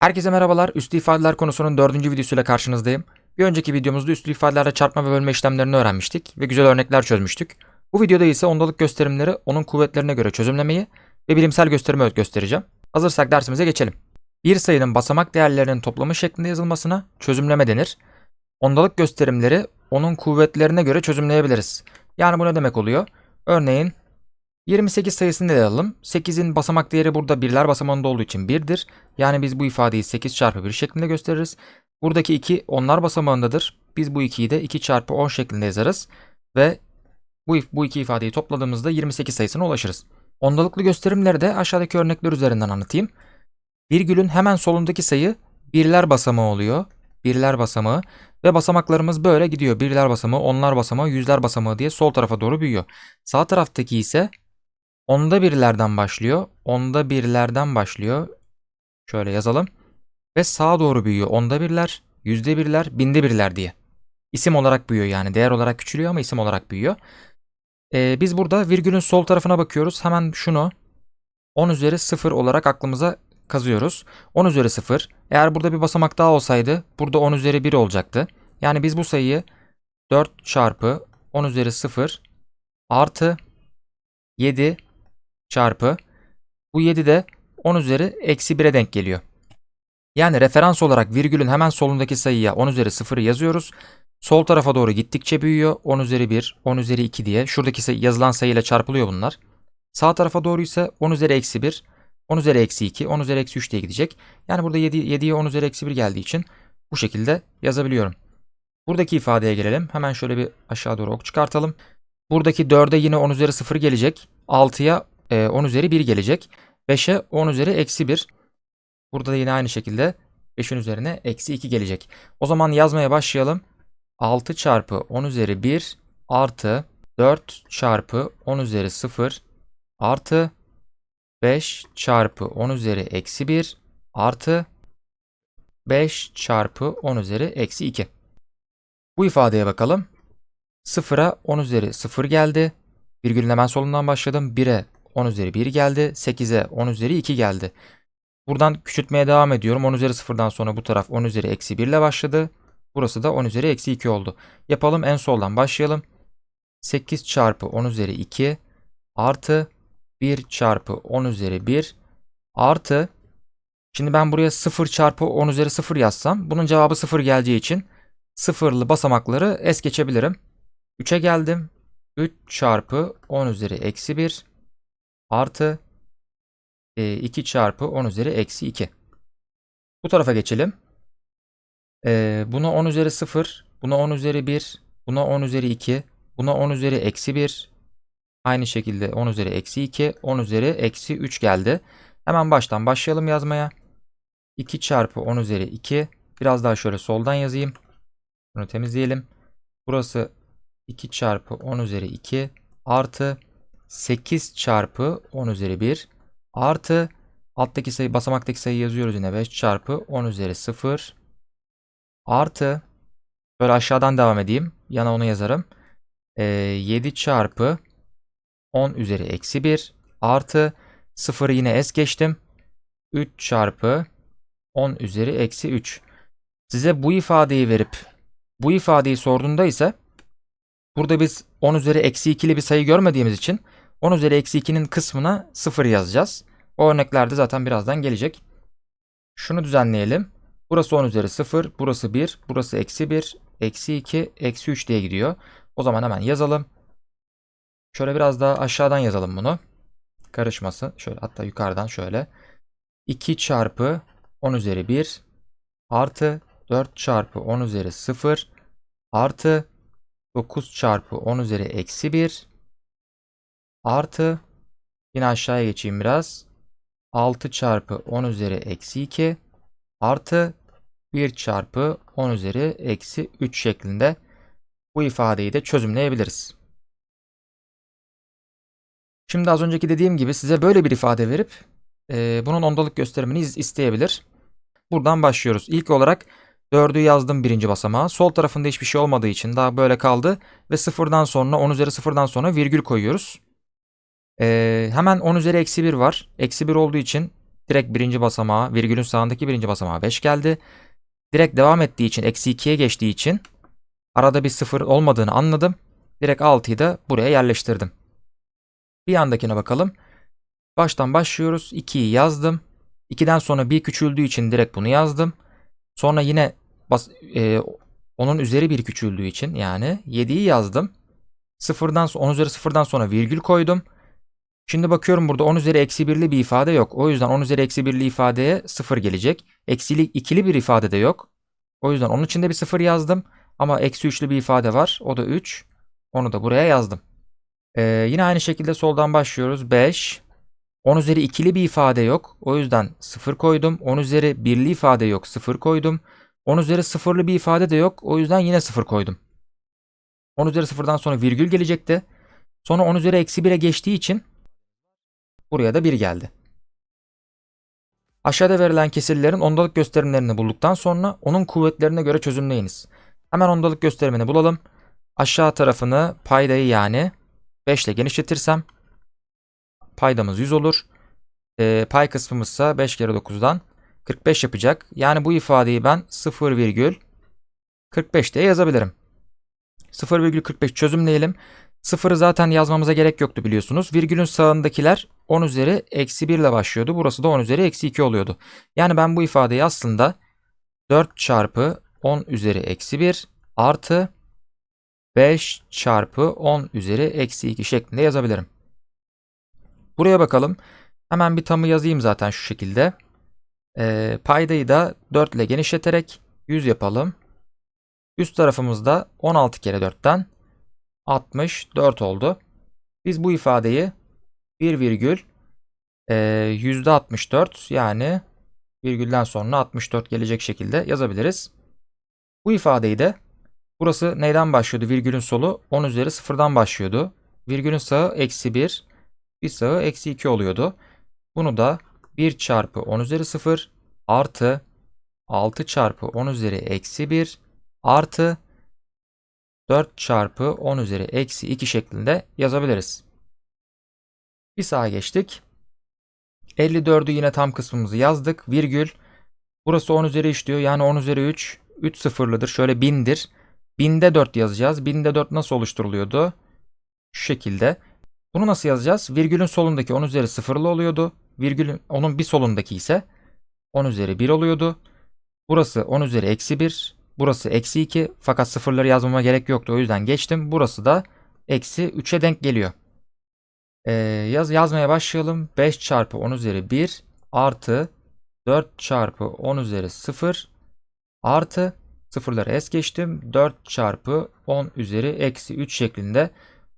Herkese merhabalar. Üslü ifadeler konusunun dördüncü videosuyla karşınızdayım. Bir önceki videomuzda üslü ifadelerle çarpma ve bölme işlemlerini öğrenmiştik ve güzel örnekler çözmüştük. Bu videoda ise ondalık gösterimleri onun kuvvetlerine göre çözümlemeyi ve bilimsel gösterimi göstereceğim. Hazırsak dersimize geçelim. Bir sayının basamak değerlerinin toplamı şeklinde yazılmasına çözümleme denir. Ondalık gösterimleri onun kuvvetlerine göre çözümleyebiliriz. Yani bu ne demek oluyor? Örneğin 28 sayısını ele alalım. 8'in basamak değeri burada birler basamağında olduğu için 1'dir. Yani biz bu ifadeyi 8 çarpı 1 şeklinde gösteririz. Buradaki 2 onlar basamağındadır. Biz bu 2'yi de 2 çarpı 10 şeklinde yazarız. Ve bu, bu iki ifadeyi topladığımızda 28 sayısına ulaşırız. Ondalıklı gösterimleri de aşağıdaki örnekler üzerinden anlatayım. Virgülün hemen solundaki sayı birler basamağı oluyor. Birler basamağı ve basamaklarımız böyle gidiyor. Birler basamağı, onlar basamağı, yüzler basamağı diye sol tarafa doğru büyüyor. Sağ taraftaki ise onda birlerden başlıyor. Onda birlerden başlıyor. Şöyle yazalım. Ve sağa doğru büyüyor. Onda birler, yüzde birler, binde birler diye. İsim olarak büyüyor yani. Değer olarak küçülüyor ama isim olarak büyüyor. Ee, biz burada virgülün sol tarafına bakıyoruz. Hemen şunu 10 üzeri 0 olarak aklımıza kazıyoruz. 10 üzeri 0. Eğer burada bir basamak daha olsaydı burada 10 üzeri 1 olacaktı. Yani biz bu sayıyı 4 çarpı 10 üzeri 0 artı 7 çarpı bu 7 de 10 üzeri eksi 1'e denk geliyor. Yani referans olarak virgülün hemen solundaki sayıya 10 üzeri 0'ı yazıyoruz. Sol tarafa doğru gittikçe büyüyor. 10 üzeri 1, 10 üzeri 2 diye. Şuradaki sayı, yazılan sayıyla çarpılıyor bunlar. Sağ tarafa doğru ise 10 üzeri eksi 1, 10 üzeri eksi 2, 10 üzeri eksi 3 diye gidecek. Yani burada 7, 7'ye 10 üzeri eksi 1 geldiği için bu şekilde yazabiliyorum. Buradaki ifadeye gelelim. Hemen şöyle bir aşağı doğru ok çıkartalım. Buradaki 4'e yine 10 üzeri 0 gelecek. 6'ya e, 10 üzeri 1 gelecek. 5'e 10 üzeri eksi 1. Burada da yine aynı şekilde 5'in üzerine eksi 2 gelecek. O zaman yazmaya başlayalım. 6 çarpı 10 üzeri 1 artı 4 çarpı 10 üzeri 0 artı 5 çarpı 10 üzeri eksi 1 artı 5 çarpı 10 üzeri eksi 2. Bu ifadeye bakalım. 0'a 10 üzeri 0 geldi. Virgülün hemen solundan başladım. 1'e 10 üzeri 1 geldi. 8'e 10 üzeri 2 geldi. Buradan küçültmeye devam ediyorum. 10 üzeri 0'dan sonra bu taraf 10 üzeri eksi 1 ile başladı. Burası da 10 üzeri eksi 2 oldu. Yapalım en soldan başlayalım. 8 çarpı 10 üzeri 2 artı 1 çarpı 10 üzeri 1 artı Şimdi ben buraya 0 çarpı 10 üzeri 0 yazsam bunun cevabı 0 geleceği için sıfırlı basamakları es geçebilirim. 3'e geldim. 3 çarpı 10 üzeri eksi 1 artı 2 çarpı 10 üzeri eksi 2. Bu tarafa geçelim. Ee, buna 10 üzeri 0, buna 10 üzeri 1, buna 10 üzeri 2, buna 10 üzeri eksi 1. Aynı şekilde 10 üzeri eksi 2, 10 üzeri eksi 3 geldi. Hemen baştan başlayalım yazmaya. 2 çarpı 10 üzeri 2. Biraz daha şöyle soldan yazayım. Bunu temizleyelim. Burası 2 çarpı 10 üzeri 2 artı 8 çarpı 10 üzeri 1 artı alttaki sayı basamaktaki sayı yazıyoruz yine 5 çarpı 10 üzeri 0 artı böyle aşağıdan devam edeyim. Yana onu yazarım. Ee, 7 çarpı 10 üzeri eksi 1 artı 0'ı yine es geçtim. 3 çarpı 10 üzeri eksi 3. Size bu ifadeyi verip bu ifadeyi sorduğunda ise burada biz 10 üzeri eksi 2'li bir sayı görmediğimiz için 10 üzeri eksi 2'nin kısmına 0 yazacağız. O örneklerde zaten birazdan gelecek. Şunu düzenleyelim. Burası 10 üzeri 0, burası 1, burası eksi 1, eksi 2, eksi 3 diye gidiyor. O zaman hemen yazalım. Şöyle biraz daha aşağıdan yazalım bunu. Karışması. Şöyle hatta yukarıdan şöyle. 2 çarpı 10 üzeri 1 artı 4 çarpı 10 üzeri 0 artı 9 çarpı 10 üzeri eksi 1 artı yine aşağıya geçeyim biraz. 6 çarpı 10 üzeri eksi 2 artı 1 çarpı 10 üzeri eksi 3 şeklinde bu ifadeyi de çözümleyebiliriz. Şimdi az önceki dediğim gibi size böyle bir ifade verip e, bunun ondalık gösterimini isteyebilir. Buradan başlıyoruz. İlk olarak 4'ü yazdım birinci basamağa. Sol tarafında hiçbir şey olmadığı için daha böyle kaldı. Ve sıfırdan sonra 10 üzeri sıfırdan sonra virgül koyuyoruz. Ee, hemen 10 üzeri eksi 1 var. Eksi 1 olduğu için Direkt birinci basamağa, virgülün sağındaki birinci basamağa 5 geldi. Direkt devam ettiği için, eksi 2'ye geçtiği için arada bir sıfır olmadığını anladım. Direkt 6'yı da buraya yerleştirdim. Bir yandakine bakalım. Baştan başlıyoruz. 2'yi yazdım. 2'den sonra bir küçüldüğü için direkt bunu yazdım. Sonra yine bas, e, onun üzeri bir küçüldüğü için yani 7'yi yazdım. Sıfırdan 10 üzeri sıfırdan sonra virgül koydum. Şimdi bakıyorum burada 10 üzeri eksi 1'li bir ifade yok. O yüzden 10 üzeri eksi 1'li ifadeye 0 gelecek. Eksili ikili bir ifade de yok. O yüzden onun içinde bir 0 yazdım. Ama eksi 3'lü bir ifade var. O da 3. Onu da buraya yazdım. Ee, yine aynı şekilde soldan başlıyoruz. 5. 10 üzeri ikili bir ifade yok. O yüzden 0 koydum. 10 üzeri birli ifade yok. 0 koydum. 10 üzeri sıfırlı bir ifade de yok. O yüzden yine 0 koydum. 10 üzeri sıfırdan sonra virgül gelecekti. Sonra 10 üzeri eksi 1'e geçtiği için buraya da 1 geldi. Aşağıda verilen kesirlerin ondalık gösterimlerini bulduktan sonra onun kuvvetlerine göre çözümleyiniz. Hemen ondalık gösterimini bulalım. Aşağı tarafını paydayı yani 5 ile genişletirsem paydamız 100 olur. E, pay kısmımızsa 5 kere 9'dan 45 yapacak. Yani bu ifadeyi ben 0,45 diye yazabilirim. 0,45 çözümleyelim. Sıfırı zaten yazmamıza gerek yoktu biliyorsunuz. Virgülün sağındakiler 10 üzeri eksi 1 ile başlıyordu. Burası da 10 üzeri eksi 2 oluyordu. Yani ben bu ifadeyi aslında 4 çarpı 10 üzeri eksi 1 artı 5 çarpı 10 üzeri eksi 2 şeklinde yazabilirim. Buraya bakalım. Hemen bir tamı yazayım zaten şu şekilde. E, paydayı da 4 ile genişleterek 100 yapalım. Üst tarafımızda 16 kere 4'ten 64 oldu. Biz bu ifadeyi 1 virgül e, %64 yani virgülden sonra 64 gelecek şekilde yazabiliriz. Bu ifadeyi de burası neyden başlıyordu? Virgülün solu 10 üzeri 0'dan başlıyordu. Virgülün sağı eksi 1, bir sağı eksi 2 oluyordu. Bunu da 1 çarpı 10 üzeri 0 artı 6 çarpı 10 üzeri eksi 1 artı 4 çarpı 10 üzeri eksi 2 şeklinde yazabiliriz. Bir sağa geçtik. 54'ü yine tam kısmımızı yazdık. Virgül. Burası 10 üzeri 3 diyor. Yani 10 üzeri 3. 3 sıfırlıdır. Şöyle 1000'dir. 1000'de 4 yazacağız. 1000'de 4 nasıl oluşturuluyordu? Şu şekilde. Bunu nasıl yazacağız? Virgülün solundaki 10 üzeri sıfırlı oluyordu. Virgülün onun bir solundaki ise 10 üzeri 1 oluyordu. Burası 10 üzeri eksi 1. Burası eksi 2 fakat sıfırları yazmama gerek yoktu o yüzden geçtim. Burası da eksi 3'e denk geliyor. Ee, yaz, yazmaya başlayalım. 5 çarpı 10 üzeri 1 artı 4 çarpı 10 üzeri 0 artı sıfırları es geçtim. 4 çarpı 10 üzeri eksi 3 şeklinde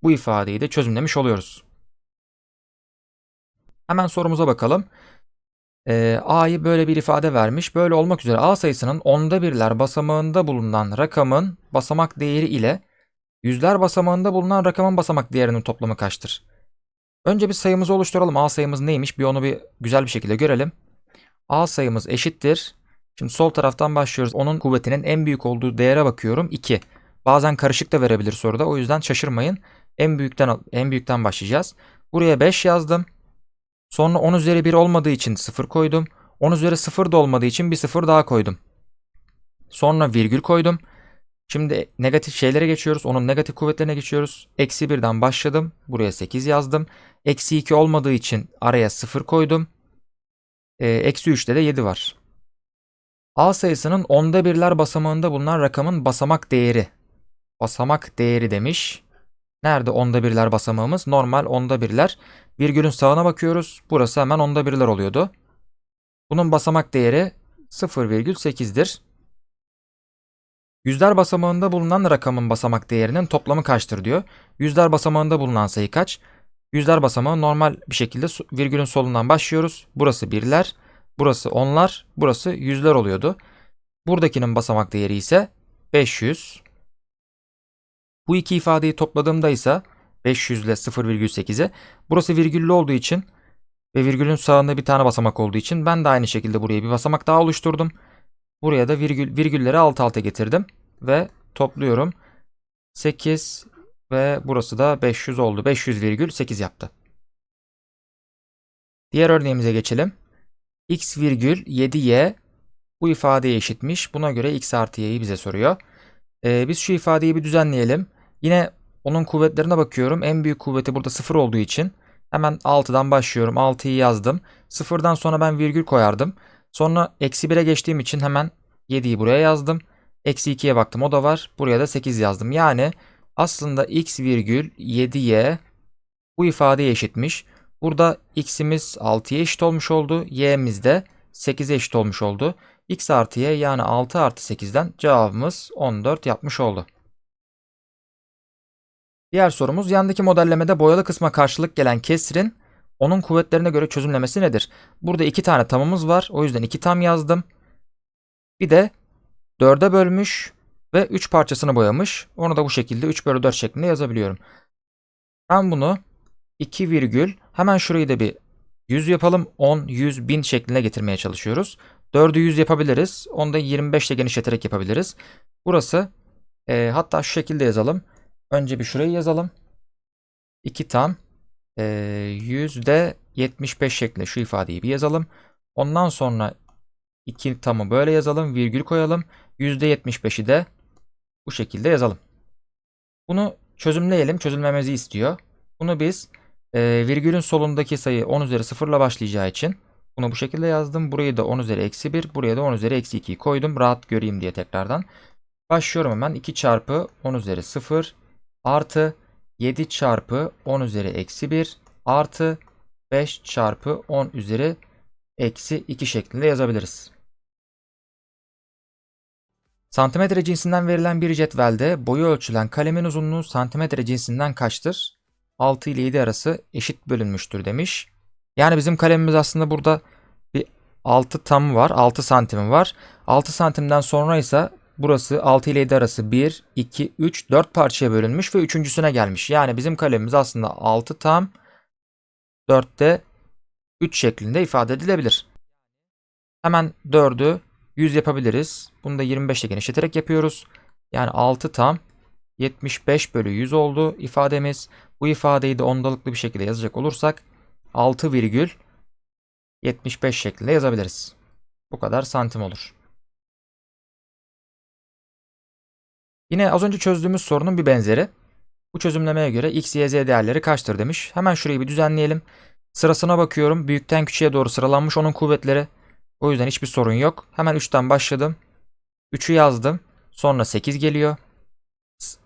bu ifadeyi de çözümlemiş oluyoruz. Hemen sorumuza bakalım. Ee, A'yı böyle bir ifade vermiş. Böyle olmak üzere A sayısının onda birler basamağında bulunan rakamın basamak değeri ile yüzler basamağında bulunan rakamın basamak değerinin toplamı kaçtır? Önce bir sayımızı oluşturalım. A sayımız neymiş? Bir onu bir güzel bir şekilde görelim. A sayımız eşittir. Şimdi sol taraftan başlıyoruz. Onun kuvvetinin en büyük olduğu değere bakıyorum. 2. Bazen karışık da verebilir soruda. O yüzden şaşırmayın. En büyükten en büyükten başlayacağız. Buraya 5 yazdım. Sonra 10 üzeri 1 olmadığı için 0 koydum. 10 üzeri 0 da olmadığı için bir 0 daha koydum. Sonra virgül koydum. Şimdi negatif şeylere geçiyoruz. Onun negatif kuvvetlerine geçiyoruz. Eksi 1'den başladım. Buraya 8 yazdım. Eksi 2 olmadığı için araya 0 koydum. Ee, eksi 3'te de 7 var. A sayısının onda birler basamağında bulunan rakamın basamak değeri. Basamak değeri demiş. Nerede onda birler basamağımız? Normal onda birler. Virgülün sağına bakıyoruz. Burası hemen onda birler oluyordu. Bunun basamak değeri 0,8'dir. Yüzler basamağında bulunan rakamın basamak değerinin toplamı kaçtır diyor. Yüzler basamağında bulunan sayı kaç? Yüzler basamağı normal bir şekilde virgülün solundan başlıyoruz. Burası birler, burası onlar, burası yüzler oluyordu. Buradakinin basamak değeri ise 500. Bu iki ifadeyi topladığımda ise 500 ile 0,8'e burası virgüllü olduğu için ve virgülün sağında bir tane basamak olduğu için ben de aynı şekilde buraya bir basamak daha oluşturdum. Buraya da virgül, virgülleri alt alta getirdim ve topluyorum. 8 ve burası da 500 oldu. 500,8 yaptı. Diğer örneğimize geçelim. x virgül 7y bu ifadeye eşitmiş. Buna göre x artı y'yi bize soruyor. Ee, biz şu ifadeyi bir düzenleyelim. Yine onun kuvvetlerine bakıyorum. En büyük kuvveti burada 0 olduğu için hemen 6'dan başlıyorum. 6'yı yazdım. 0'dan sonra ben virgül koyardım. Sonra eksi 1'e geçtiğim için hemen 7'yi buraya yazdım. Eksi 2'ye baktım o da var. Buraya da 8 yazdım. Yani aslında x virgül 7y bu ifadeye eşitmiş. Burada x'imiz 6'ya eşit olmuş oldu. y'miz de 8'e eşit olmuş oldu. x artı y yani 6 artı 8'den cevabımız 14 yapmış oldu. Diğer sorumuz yandaki modellemede boyalı kısma karşılık gelen kesrin onun kuvvetlerine göre çözümlemesi nedir? Burada iki tane tamımız var. O yüzden iki tam yazdım. Bir de 4'e bölmüş ve 3 parçasını boyamış. Onu da bu şekilde 3 bölü 4 şeklinde yazabiliyorum. Ben bunu 2 virgül hemen şurayı da bir 100 yapalım. 10, 100, 1000 şekline getirmeye çalışıyoruz. 4'ü 100 yapabiliriz. Onu da 25 ile genişleterek yapabiliriz. Burası e, hatta şu şekilde yazalım. Önce bir şurayı yazalım. 2 tam e, yüzde 75 şeklinde şu ifadeyi bir yazalım. Ondan sonra 2 tamı böyle yazalım. Virgül koyalım. %75'i de bu şekilde yazalım. Bunu çözümleyelim. Çözülmemizi istiyor. Bunu biz e, virgülün solundaki sayı 10 üzeri 0 ile başlayacağı için bunu bu şekilde yazdım. Burayı da 10 üzeri eksi 1. Buraya da 10 üzeri eksi 2'yi koydum. Rahat göreyim diye tekrardan. Başlıyorum hemen. 2 çarpı 10 üzeri 0 artı 7 çarpı 10 üzeri eksi 1 artı 5 çarpı 10 üzeri eksi 2 şeklinde yazabiliriz. Santimetre cinsinden verilen bir cetvelde boyu ölçülen kalemin uzunluğu santimetre cinsinden kaçtır? 6 ile 7 arası eşit bölünmüştür demiş. Yani bizim kalemimiz aslında burada bir 6 tam var. 6 santimi var. 6 santimden sonra ise burası 6 ile 7 arası 1, 2, 3, 4 parçaya bölünmüş ve üçüncüsüne gelmiş. Yani bizim kalemimiz aslında 6 tam 4'te 3 şeklinde ifade edilebilir. Hemen 4'ü 100 yapabiliriz. Bunu da 25 ile genişleterek yapıyoruz. Yani 6 tam 75 bölü 100 oldu ifademiz. Bu ifadeyi de ondalıklı bir şekilde yazacak olursak 6 virgül 75 şeklinde yazabiliriz. Bu kadar santim olur. Yine az önce çözdüğümüz sorunun bir benzeri. Bu çözümlemeye göre x, y, z değerleri kaçtır demiş. Hemen şurayı bir düzenleyelim. Sırasına bakıyorum. Büyükten küçüğe doğru sıralanmış onun kuvvetleri. O yüzden hiçbir sorun yok. Hemen 3'ten başladım. 3'ü yazdım. Sonra 8 geliyor.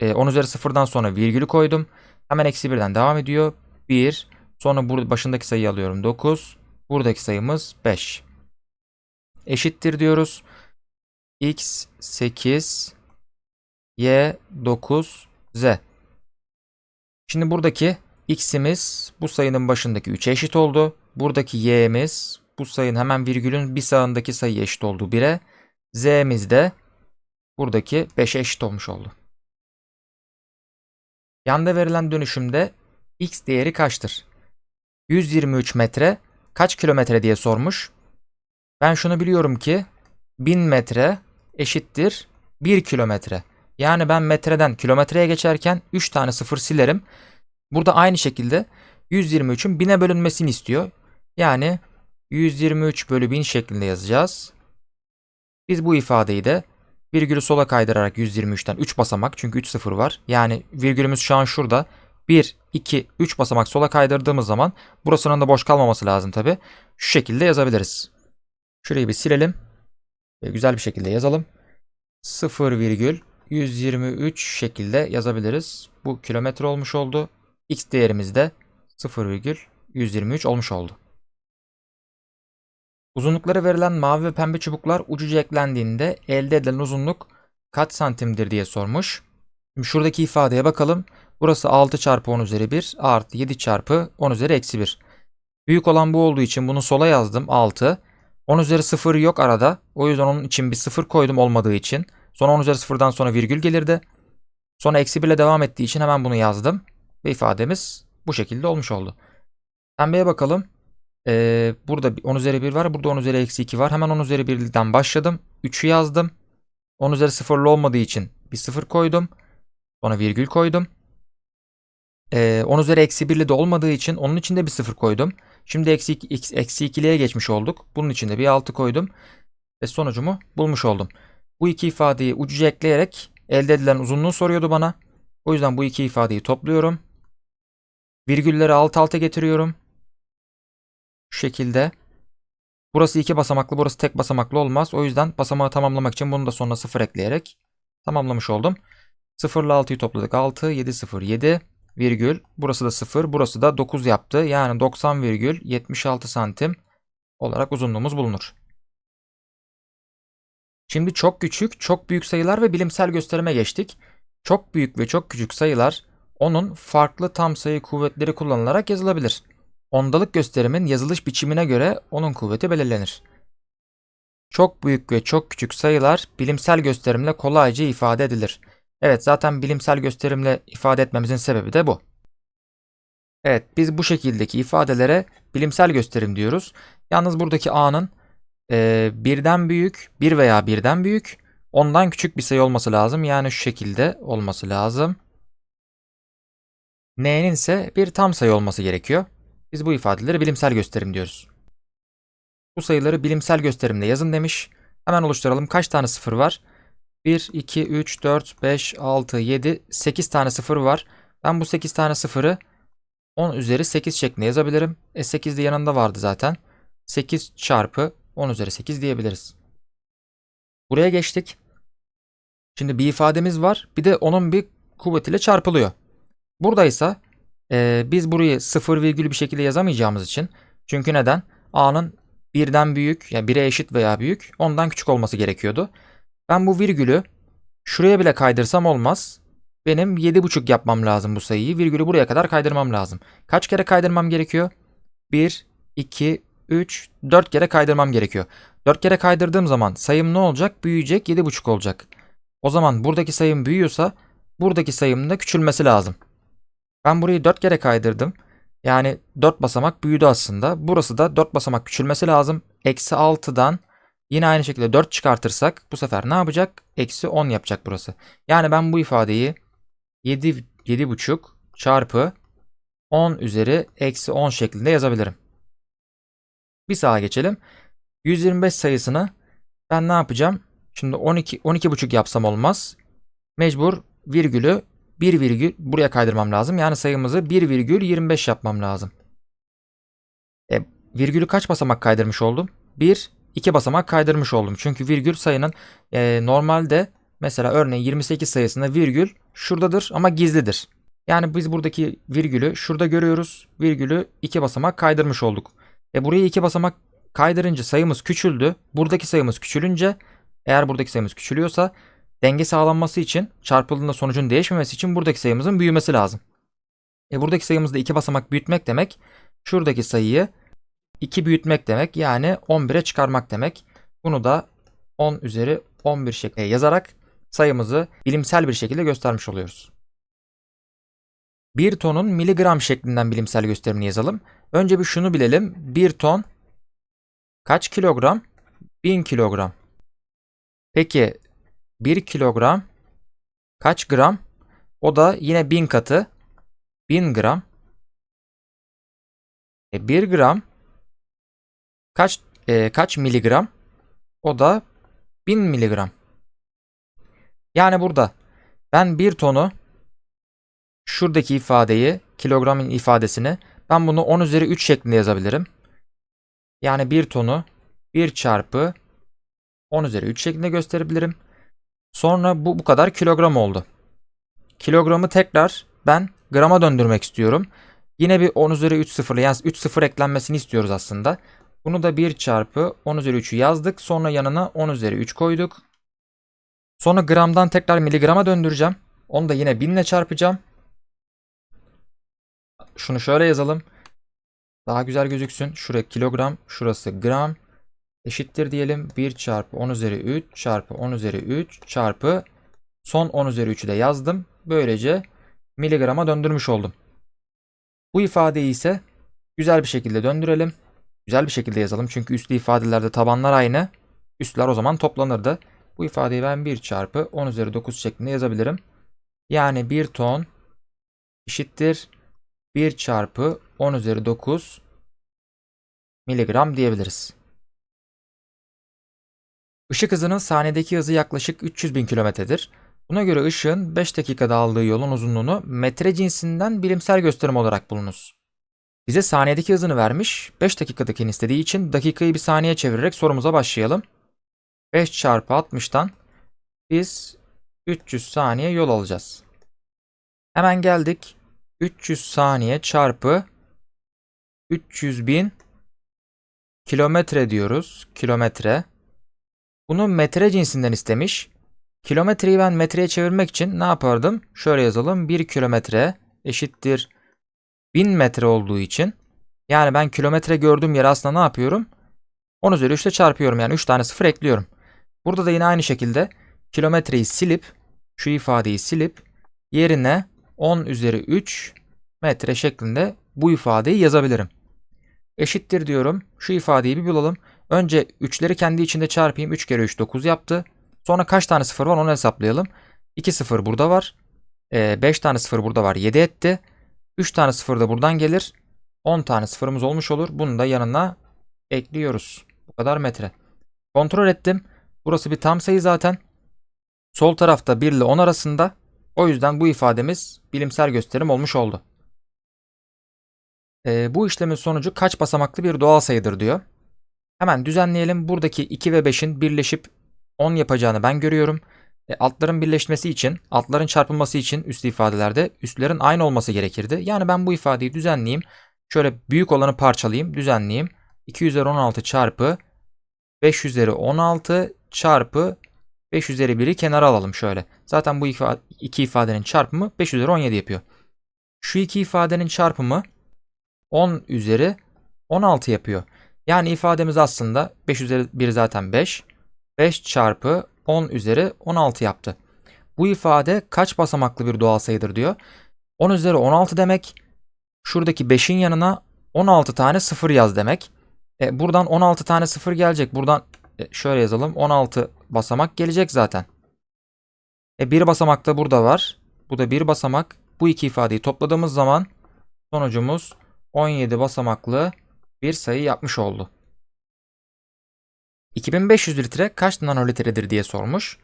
10 e, üzeri 0'dan sonra virgülü koydum. Hemen eksi 1'den devam ediyor. 1. Sonra burada başındaki sayıyı alıyorum 9. Buradaki sayımız 5. Eşittir diyoruz. x 8 y 9 z. Şimdi buradaki x'imiz bu sayının başındaki 3'e eşit oldu. Buradaki y'miz bu sayının hemen virgülün bir sağındaki sayı eşit oldu 1'e. Z'miz de buradaki 5'e eşit olmuş oldu. Yanda verilen dönüşümde x değeri kaçtır? 123 metre kaç kilometre diye sormuş. Ben şunu biliyorum ki 1000 metre eşittir 1 kilometre. Yani ben metreden kilometreye geçerken 3 tane sıfır silerim. Burada aynı şekilde 123'ün 1000'e bölünmesini istiyor. Yani 123 bölü 1000 şeklinde yazacağız. Biz bu ifadeyi de virgülü sola kaydırarak 123'ten 3 basamak çünkü 3 sıfır var. Yani virgülümüz şu an şurada. 1, 2, 3 basamak sola kaydırdığımız zaman burasının da boş kalmaması lazım tabi. Şu şekilde yazabiliriz. Şurayı bir silelim. Güzel bir şekilde yazalım. 0 virgül 123 şekilde yazabiliriz. Bu kilometre olmuş oldu. X değerimiz de 0,123 olmuş oldu. Uzunlukları verilen mavi ve pembe çubuklar ucuca eklendiğinde elde edilen uzunluk kaç santimdir diye sormuş. Şimdi şuradaki ifadeye bakalım. Burası 6 çarpı 10 üzeri 1 artı 7 çarpı 10 üzeri eksi 1. Büyük olan bu olduğu için bunu sola yazdım 6. 10 üzeri 0 yok arada. O yüzden onun için bir 0 koydum olmadığı için. Sonra 10 üzeri 0'dan sonra virgül gelirdi. Sonra eksi 1 ile devam ettiği için hemen bunu yazdım. Ve ifademiz bu şekilde olmuş oldu. Pembeye bakalım. Ee, burada 10 üzeri 1 var. Burada 10 üzeri eksi 2 var. Hemen 10 üzeri 1'den başladım. 3'ü yazdım. 10 üzeri 0'lı olmadığı için bir 0 koydum. Sonra virgül koydum. Ee, 10 üzeri eksi 1'li de olmadığı için onun için de bir 0 koydum. Şimdi eksi, eksi ikiliye geçmiş olduk. Bunun için de bir 6 koydum. Ve sonucumu bulmuş oldum. Bu iki ifadeyi ucuca ekleyerek elde edilen uzunluğu soruyordu bana. O yüzden bu iki ifadeyi topluyorum. Virgülleri alt alta getiriyorum. Şu şekilde. Burası iki basamaklı, burası tek basamaklı olmaz. O yüzden basamağı tamamlamak için bunu da sonuna 0 ekleyerek tamamlamış oldum. 0 ile 6'yı topladık. 6, 7, 0, 7 virgül. Burası da 0, burası da 9 yaptı. Yani 90,76 santim olarak uzunluğumuz bulunur. Şimdi çok küçük, çok büyük sayılar ve bilimsel gösterime geçtik. Çok büyük ve çok küçük sayılar onun farklı tam sayı kuvvetleri kullanılarak yazılabilir. Ondalık gösterimin yazılış biçimine göre onun kuvveti belirlenir. Çok büyük ve çok küçük sayılar bilimsel gösterimle kolayca ifade edilir. Evet zaten bilimsel gösterimle ifade etmemizin sebebi de bu. Evet biz bu şekildeki ifadelere bilimsel gösterim diyoruz. Yalnız buradaki a'nın e, birden büyük, bir veya birden büyük, ondan küçük bir sayı olması lazım. Yani şu şekilde olması lazım. N'nin ise bir tam sayı olması gerekiyor. Biz bu ifadeleri bilimsel gösterim diyoruz. Bu sayıları bilimsel gösterimle yazın demiş. Hemen oluşturalım. Kaç tane sıfır var? 1, 2, 3, 4, 5, 6, 7, 8 tane sıfır var. Ben bu 8 tane sıfırı 10 üzeri 8 şeklinde yazabilirim. E 8 de yanında vardı zaten. 8 çarpı 10 üzeri 8 diyebiliriz. Buraya geçtik. Şimdi bir ifademiz var. Bir de onun bir kuvvetiyle çarpılıyor. Buradaysa e, biz burayı sıfır virgül bir şekilde yazamayacağımız için. Çünkü neden? A'nın birden büyük, yani 1'e eşit veya büyük, ondan küçük olması gerekiyordu. Ben bu virgülü şuraya bile kaydırsam olmaz. Benim 7,5 yapmam lazım bu sayıyı. Virgülü buraya kadar kaydırmam lazım. Kaç kere kaydırmam gerekiyor? 1, 2, 3, 4 kere kaydırmam gerekiyor. 4 kere kaydırdığım zaman sayım ne olacak? Büyüyecek 7,5 olacak. O zaman buradaki sayım büyüyorsa buradaki sayımın da küçülmesi lazım. Ben burayı 4 kere kaydırdım. Yani 4 basamak büyüdü aslında. Burası da 4 basamak küçülmesi lazım. Eksi 6'dan yine aynı şekilde 4 çıkartırsak bu sefer ne yapacak? Eksi 10 yapacak burası. Yani ben bu ifadeyi 7, 7,5 çarpı 10 üzeri eksi 10 şeklinde yazabilirim. Bir sağa geçelim. 125 sayısını ben ne yapacağım? Şimdi 12 12,5 yapsam olmaz. Mecbur virgülü 1 virgül buraya kaydırmam lazım. Yani sayımızı 1,25 yapmam lazım. E, virgülü kaç basamak kaydırmış oldum? 1, 2 basamak kaydırmış oldum. Çünkü virgül sayının e, normalde mesela örneğin 28 sayısında virgül şuradadır ama gizlidir. Yani biz buradaki virgülü şurada görüyoruz. Virgülü 2 basamak kaydırmış olduk. E burayı 2 basamak kaydırınca sayımız küçüldü. Buradaki sayımız küçülünce eğer buradaki sayımız küçülüyorsa denge sağlanması için çarpıldığında sonucun değişmemesi için buradaki sayımızın büyümesi lazım. E buradaki sayımızda 2 basamak büyütmek demek şuradaki sayıyı 2 büyütmek demek yani 11'e çıkarmak demek. Bunu da 10 üzeri 11 şeklinde yazarak sayımızı bilimsel bir şekilde göstermiş oluyoruz. 1 tonun miligram şeklinden bilimsel gösterimini yazalım. Önce bir şunu bilelim. 1 ton kaç kilogram? 1000 kilogram. Peki 1 kilogram kaç gram? O da yine 1000 katı 1000 gram. E 1 gram kaç e, kaç miligram? O da 1000 miligram. Yani burada ben 1 tonu şuradaki ifadeyi kilogramın ifadesini ben bunu 10 üzeri 3 şeklinde yazabilirim. Yani 1 tonu 1 çarpı 10 üzeri 3 şeklinde gösterebilirim. Sonra bu bu kadar kilogram oldu. Kilogramı tekrar ben grama döndürmek istiyorum. Yine bir 10 üzeri 3 sıfırlı yani 3 sıfır eklenmesini istiyoruz aslında. Bunu da 1 çarpı 10 üzeri 3'ü yazdık. Sonra yanına 10 üzeri 3 koyduk. Sonra gramdan tekrar miligrama döndüreceğim. Onu da yine 1000 ile çarpacağım. Şunu şöyle yazalım. Daha güzel gözüksün. Şurası kilogram, şurası gram. Eşittir diyelim. 1 çarpı 10 üzeri 3 çarpı 10 üzeri 3 çarpı son 10 üzeri 3'ü de yazdım. Böylece miligrama döndürmüş oldum. Bu ifadeyi ise güzel bir şekilde döndürelim. Güzel bir şekilde yazalım. Çünkü üslü ifadelerde tabanlar aynı. Üstler o zaman toplanırdı. Bu ifadeyi ben 1 çarpı 10 üzeri 9 şeklinde yazabilirim. Yani 1 ton eşittir 1 çarpı 10 üzeri 9 miligram diyebiliriz. Işık hızının saniyedeki hızı yaklaşık 300 bin kilometredir. Buna göre ışığın 5 dakikada aldığı yolun uzunluğunu metre cinsinden bilimsel gösterim olarak bulunuz. Bize saniyedeki hızını vermiş, 5 dakikadakini istediği için dakikayı bir saniye çevirerek sorumuza başlayalım. 5 çarpı 60'tan biz 300 saniye yol alacağız. Hemen geldik. 300 saniye çarpı 300 bin kilometre diyoruz. Kilometre. Bunu metre cinsinden istemiş. Kilometreyi ben metreye çevirmek için ne yapardım? Şöyle yazalım. 1 kilometre eşittir 1000 metre olduğu için. Yani ben kilometre gördüğüm yere aslında ne yapıyorum? 10 üzeri 3 ile çarpıyorum. Yani 3 tane sıfır ekliyorum. Burada da yine aynı şekilde kilometreyi silip şu ifadeyi silip yerine 10 üzeri 3 metre şeklinde bu ifadeyi yazabilirim. Eşittir diyorum. Şu ifadeyi bir bulalım. Önce 3'leri kendi içinde çarpayım. 3 kere 3 9 yaptı. Sonra kaç tane sıfır var onu hesaplayalım. 2 sıfır burada var. 5 tane sıfır burada var. 7 etti. 3 tane sıfır da buradan gelir. 10 tane sıfırımız olmuş olur. Bunu da yanına ekliyoruz. Bu kadar metre. Kontrol ettim. Burası bir tam sayı zaten. Sol tarafta 1 ile 10 arasında. O yüzden bu ifademiz bilimsel gösterim olmuş oldu. Ee, bu işlemin sonucu kaç basamaklı bir doğal sayıdır diyor. Hemen düzenleyelim. Buradaki 2 ve 5'in birleşip 10 yapacağını ben görüyorum. E, altların birleşmesi için, altların çarpılması için üslü ifadelerde üstlerin aynı olması gerekirdi. Yani ben bu ifadeyi düzenleyeyim. Şöyle büyük olanı parçalayayım, düzenleyeyim. 2 üzeri 16 çarpı 5 üzeri 16 çarpı 5 üzeri 1'i kenara alalım şöyle. Zaten bu iki ifadenin çarpımı 5 üzeri 17 yapıyor. Şu iki ifadenin çarpımı 10 üzeri 16 yapıyor. Yani ifademiz aslında 5 üzeri 1 zaten 5. 5 çarpı 10 üzeri 16 yaptı. Bu ifade kaç basamaklı bir doğal sayıdır diyor. 10 üzeri 16 demek. Şuradaki 5'in yanına 16 tane sıfır yaz demek. E, buradan 16 tane sıfır gelecek. Buradan e, şöyle yazalım. 16 basamak gelecek zaten. E, bir basamak da burada var. Bu da bir basamak. Bu iki ifadeyi topladığımız zaman sonucumuz 17 basamaklı bir sayı yapmış oldu. 2500 litre kaç nanolitredir diye sormuş.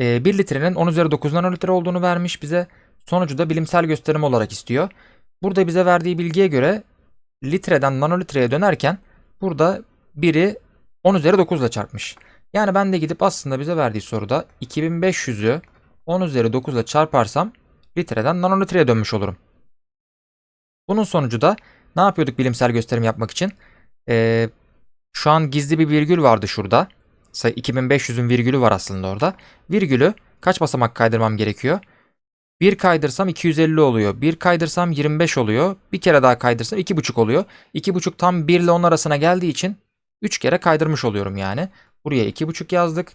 E, 1 litrenin 10 üzeri 9 nanolitre olduğunu vermiş bize. Sonucu da bilimsel gösterim olarak istiyor. Burada bize verdiği bilgiye göre litreden nanolitreye dönerken burada biri 10 üzeri 9 ile çarpmış. Yani ben de gidip aslında bize verdiği soruda 2500'ü 10 üzeri 9 ile çarparsam litreden nanolitreye dönmüş olurum. Bunun sonucu da ne yapıyorduk bilimsel gösterim yapmak için? Ee, şu an gizli bir virgül vardı şurada. 2500'ün virgülü var aslında orada. Virgülü kaç basamak kaydırmam gerekiyor? Bir kaydırsam 250 oluyor. Bir kaydırsam 25 oluyor. Bir kere daha kaydırsam 2,5 oluyor. 2,5 tam 1 ile 10 arasına geldiği için 3 kere kaydırmış oluyorum yani. Buraya 2,5 yazdık.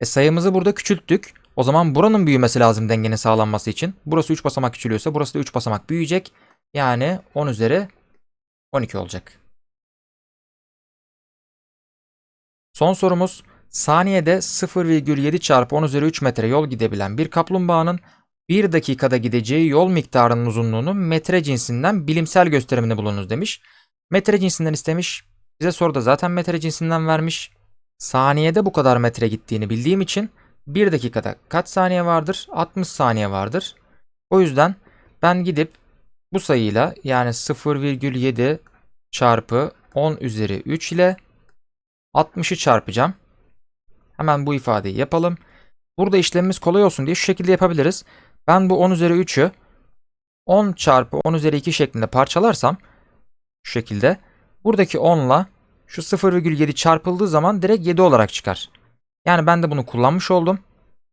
E sayımızı burada küçülttük. O zaman buranın büyümesi lazım dengenin sağlanması için. Burası 3 basamak küçülüyorsa burası da 3 basamak büyüyecek. Yani 10 üzeri 12 olacak. Son sorumuz saniyede 0,7 çarpı 10 üzeri 3 metre yol gidebilen bir kaplumbağanın 1 dakikada gideceği yol miktarının uzunluğunu metre cinsinden bilimsel gösterimini bulunuz demiş. Metre cinsinden istemiş. Bize soruda zaten metre cinsinden vermiş. Saniyede bu kadar metre gittiğini bildiğim için 1 dakikada kaç saniye vardır? 60 saniye vardır. O yüzden ben gidip bu sayıyla yani 0,7 çarpı 10 üzeri 3 ile 60'ı çarpacağım. Hemen bu ifadeyi yapalım. Burada işlemimiz kolay olsun diye şu şekilde yapabiliriz. Ben bu 10 üzeri 3'ü 10 çarpı 10 üzeri 2 şeklinde parçalarsam şu şekilde buradaki 10 ile şu 0,7 çarpıldığı zaman direkt 7 olarak çıkar. Yani ben de bunu kullanmış oldum.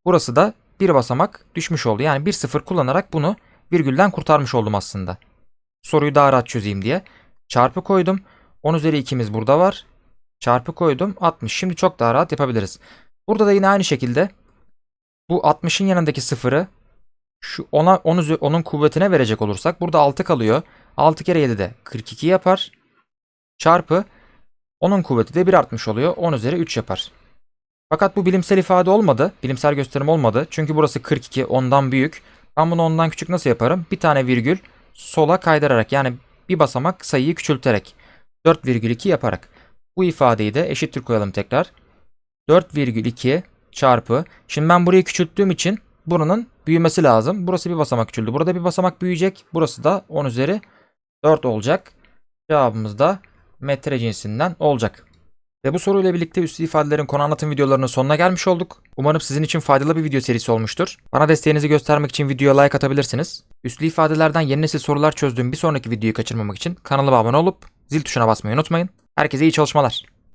Burası da bir basamak düşmüş oldu. Yani bir sıfır kullanarak bunu virgülden kurtarmış oldum aslında. Soruyu daha rahat çözeyim diye. Çarpı koydum. 10 üzeri 2'miz burada var. Çarpı koydum 60. Şimdi çok daha rahat yapabiliriz. Burada da yine aynı şekilde bu 60'ın yanındaki sıfırı şu 10'a 10 10'un kuvvetine verecek olursak burada 6 kalıyor. 6 kere 7 de 42 yapar. Çarpı 10'un kuvveti de 1 artmış oluyor. 10 üzeri 3 yapar. Fakat bu bilimsel ifade olmadı. Bilimsel gösterim olmadı. Çünkü burası 42 ondan büyük. Ben bunu ondan küçük nasıl yaparım? Bir tane virgül sola kaydırarak yani bir basamak sayıyı küçülterek. 4,2 yaparak. Bu ifadeyi de eşittir koyalım tekrar. 4,2 çarpı. Şimdi ben burayı küçülttüğüm için buranın büyümesi lazım. Burası bir basamak küçüldü. Burada bir basamak büyüyecek. Burası da 10 üzeri 4 olacak. Cevabımız da metre cinsinden olacak. Ve bu soruyla birlikte üslü ifadelerin konu anlatım videolarının sonuna gelmiş olduk. Umarım sizin için faydalı bir video serisi olmuştur. Bana desteğinizi göstermek için videoya like atabilirsiniz. Üslü ifadelerden yeni nesil sorular çözdüğüm bir sonraki videoyu kaçırmamak için kanalıma abone olup zil tuşuna basmayı unutmayın. Herkese iyi çalışmalar.